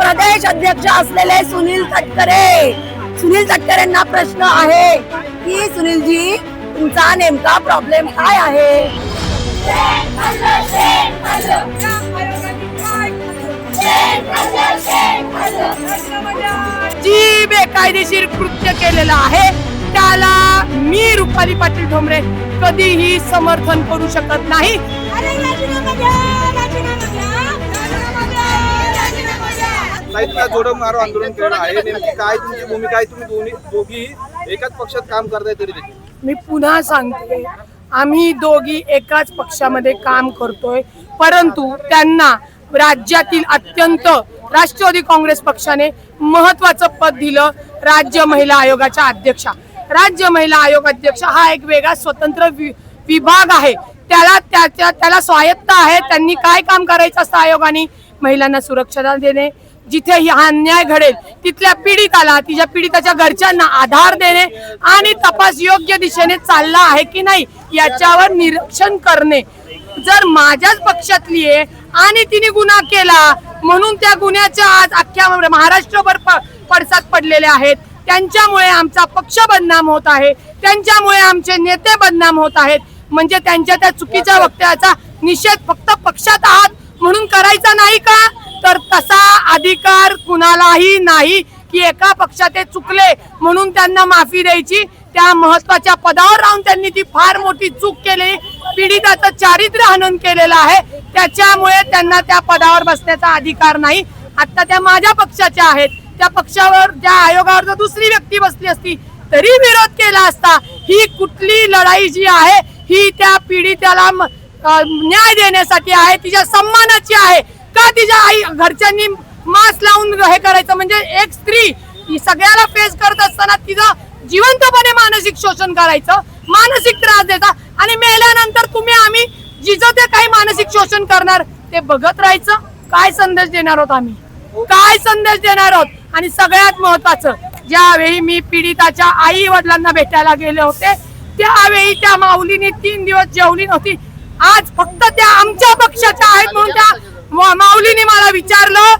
प्रदेश अध्यक्ष असलेले सुनील तटकरे. सुनील तटकरेंना प्रश्न आहे की सुनीलजी तुमचा नेमका प्रॉब्लेम काय आहे? जी बेकायदेशीर कृत्य केलेलं आहे त्याला मी रुपाली पाटील ठोंबरे कधीही समर्थन करू शकत नाही. साहित्य जोडो मारो आंदोलन केलं आहे. नेमकी काय तुमची भूमिका आहे? तुम्ही दोन्ही दोघी एकाच पक्षात काम करताय तरी देखील. मी पुन्हा सांगते. आम्ही दोघी एकाच पक्षामध्ये काम करतोय. परंतु त्यांना राज्यातील अत्यंत राष्ट्रवादी काँग्रेस पक्षाने महत्वाचं पद दिलं राज्य महिला आयोगाच्या अध्यक्षा. राज्य महिला आयोग अध्यक्ष हा एक वेगळा स्वतंत्र वि- विभाग आहे. त्याला त्याच्या त्याला स्वायत्त आहे. त्यांनी काय काम करायचं असतं आयोगाने? महिलांना सुरक्षा देणे जिथे हा अन्याय घडेल तिथल्या पीडिताला तिच्या पीडिताच्या घरच्यांना आधार देणे आणि तपास योग्य दिशेने चालला आहे की नाही याच्यावर निरीक्षण करणे. जर माझ्याच पक्षातली आहे आणि तिने गुन्हा केला म्हणून त्या गुन्ह्याच्या आज अख्ख्या महाराष्ट्रभर प- पडसाद पडलेले आहेत. त्यांच्यामुळे आमचा पक्ष बदनाम होत आहे. त्यांच्यामुळे आमचे नेते बदनाम होत आहेत. म्हणजे त्यांच्या त्या चुकीच्या वक्तव्याचा निषेध फक्त पक्षात आहात म्हणून करायचा नाही का? कुणालाही नाही की एका पक्षात ते चुकले म्हणून त्यांना माफी द्यायची. त्या महत्त्वाच्या पदावर राहून त्यांनी ती फार मोठी चूक केली. पीडिताचं चारित्र्य हनन केलेलं आहे. त्याच्यामुळे त्यांना त्या पदावर बसण्याचा अधिकार नाही. आता त्या माझ्या पक्षाच्या आहेत. त्या पक्षावर त्या आयोगावर जर दुसरी व्यक्ती बसली असती तरी विरोध केला असता ही कुठली लढाई जी आहे ही त्या पीडिताला न्याय देण्यासाठी आहे तिच्या सन्मानाची आहे. का तिच्या आई घरच्यांनी मास्क लावून हे करायचं. म्हणजे एक स्त्री ही सगळ्याला फेस करत असताना तिचं जिवंतपणे मानसिक शोषण करायचं. मानसिक त्रास द्यायचा. आणि मेल्यानंतर तुम्ही आम्ही जिजं ते काही मानसिक शोषण करणार ते बघत राहायचं. काय संदेश देणार आहोत आम्ही? काय संदेश देणार आहोत? आणि सगळ्यात महत्वाचं ज्यावेळी मी पीडिताच्या आई वडिलांना भेटायला गेले होते त्यावेळी त्या माऊलीने तीन दिवस जेवली नव्हती. आज फक्त त्या आमच्या पक्षाच्या आहेत म्हणून त्या माऊलीने मला विचारलं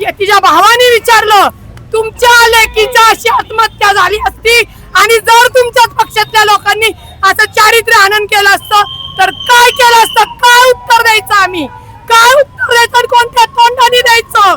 तिच्या भावाने विचारलं तुमच्या लेकीच्या अशी आत्महत्या झाली असती आणि जर तुमच्याच पक्षातल्या लोकांनी असं चारित्र्य आनंद केलं असतं तर काय केलं असतं? काय उत्तर द्यायचं आम्ही? काय उत्तर द्यायचं आणि कोणत्या तोंडाने द्यायचं?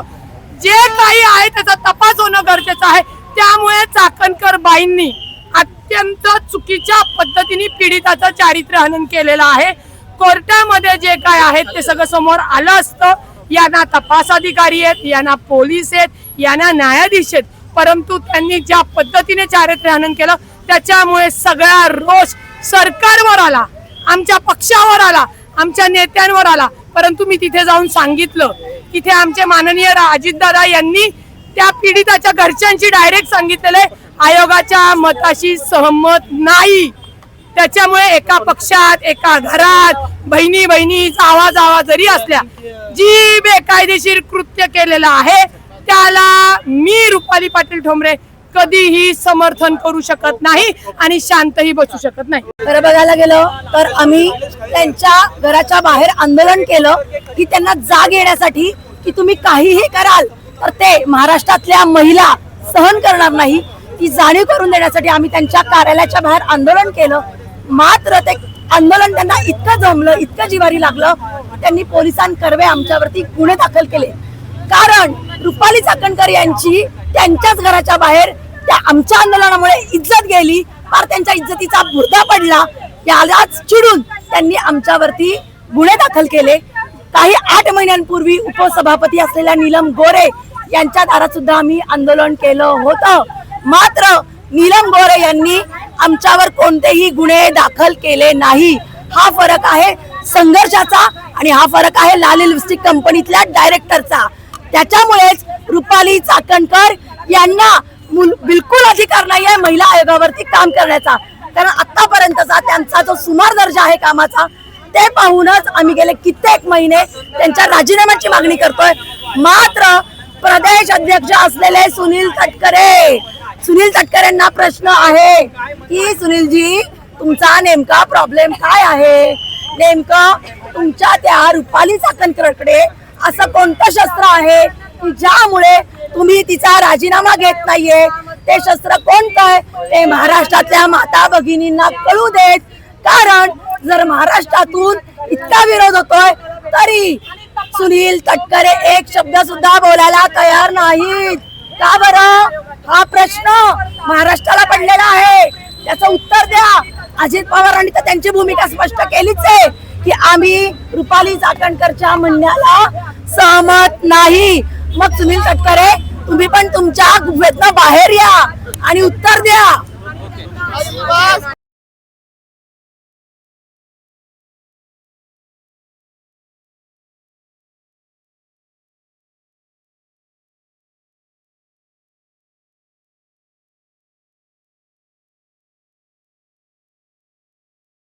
जे काही आहे त्याचा तपास होणं गरजेचं आहे. त्यामुळे चाकणकर बाईंनी अत्यंत चुकीच्या पद्धतीने पीडिताचं चारित्र्य हनन केलेलं आहे. कोर्टामध्ये जे काय आहे ते सगळं समोर आलं असतं. यांना तपास अधिकारी आहेत यांना पोलीस आहेत यांना न्यायाधीश आहेत. परंतु त्यांनी ज्या पद्धतीने चारित्र्य हनन केलं त्याच्यामुळे सगळा रोष सरकारवर आला आमच्या पक्षावर आला आमच्या नेत्यांवर आला. परंतु मी तिथे जाऊन सांगितलं तिथे आमचे माननीय अजितदादा यांनी त्या पीडिताच्या घरच्यांशी डायरेक्ट आहे आयोगाच्या मताशी सहमत नाही. त्याच्यामुळे एका पक्षात एका घरात बहिणी बहिणीचा आवाज आवाज जरी असल्या जी बेकायदेशीर कृत्य केलेलं आहे त्याला मी रुपाली पाटील ठोंबरे कधीही समर्थन करू शकत नाही आणि शांतही बसू शकत नाही. खरं बघायला गेलं तर आम्ही त्यांच्या घराच्या बाहेर आंदोलन केलं की त्यांना जाग येण्यासाठी की तुम्ही काहीही कराल तर ते महाराष्ट्रातल्या महिला सहन करणार नाही. ती जाणीव करून देण्यासाठी आम्ही त्यांच्या कार्यालयाच्या बाहेर आंदोलन केलं. मात्र ते आंदोलन त्यांना इतकं जमलं इतकं जिवारी लागलं त्यांनी त्यांनी पोलिसांकर्वे आमच्यावरती गुन्हे दाखल केले. कारण रुपाली चाकणकर यांची त्यांच्याच घराच्या बाहेर त्या आमच्या आंदोलनामुळे इज्जत गेली फार त्यांच्या इज्जतीचा बुरदा पडला. यालाच चिडून त्यांनी आमच्यावरती गुन्हे दाखल केले. काही आठ महिन्यांपूर्वी उपसभापती असलेल्या नीलम गोरे यांच्या दारात सुद्धा आम्ही आंदोलन केलं होतं. मात्र नीलम गोरे यांनी आमच्यावर कोणतेही गुन्हे दाखल केले नाही. हा फरक आहे संघर्षाचा आणि हा फरक आहे लाल लिपस्टिक कंपनीतल्या डायरेक्टरचा त्याच्यामुळेच रुपाली चाकणकर यांना मुल- बिलकुल अधिकार नाही आहे महिला आयोगावरती काम करण्याचा. कारण आतापर्यंतचा त्यांचा जो सुमार दर्जा आहे कामाचा ते पाहूनच आम्ही गेले कित्येक महिने त्यांच्या राजीनाम्याची मागणी करतोय. मात्र प्रदेश अध्यक्ष असलेले सुनील तटकरे सुनील तटकरेंना प्रश्न आहे. की सुनीलजी तुमचा नेमका प्रॉब्लेम काय आहे? नेमकं तुमच्या त्या रुपाली चाकणकरकडे असं कोणतं शस्त्र आहे? की ज्यामुळे तुम्ही तिचा राजीनामा घेत नाहीये? ते शस्त्र कोणतं आहे? ते महाराष्ट्रातल्या माता भगिनींना कळू देत. कारण जर महाराष्ट्रातून इतका विरोध होतोय तरी सुनील तटकरे एक शब्द सुद्धा बोलायला तयार नाहीत. का बरं? हा प्रश्न महाराष्ट्राला पडलेला आहे. त्याचं उत्तर द्या. अजित पवारांनी तर त्यांची भूमिका स्पष्ट केलीच आहे की आम्ही रुपाली चाकणकरच्या म्हणण्याला सहमत नाही. मग सुनील तटकरे तुम्ही पण तुमच्या गुफेतनं बाहेर या आणि उत्तर द्या.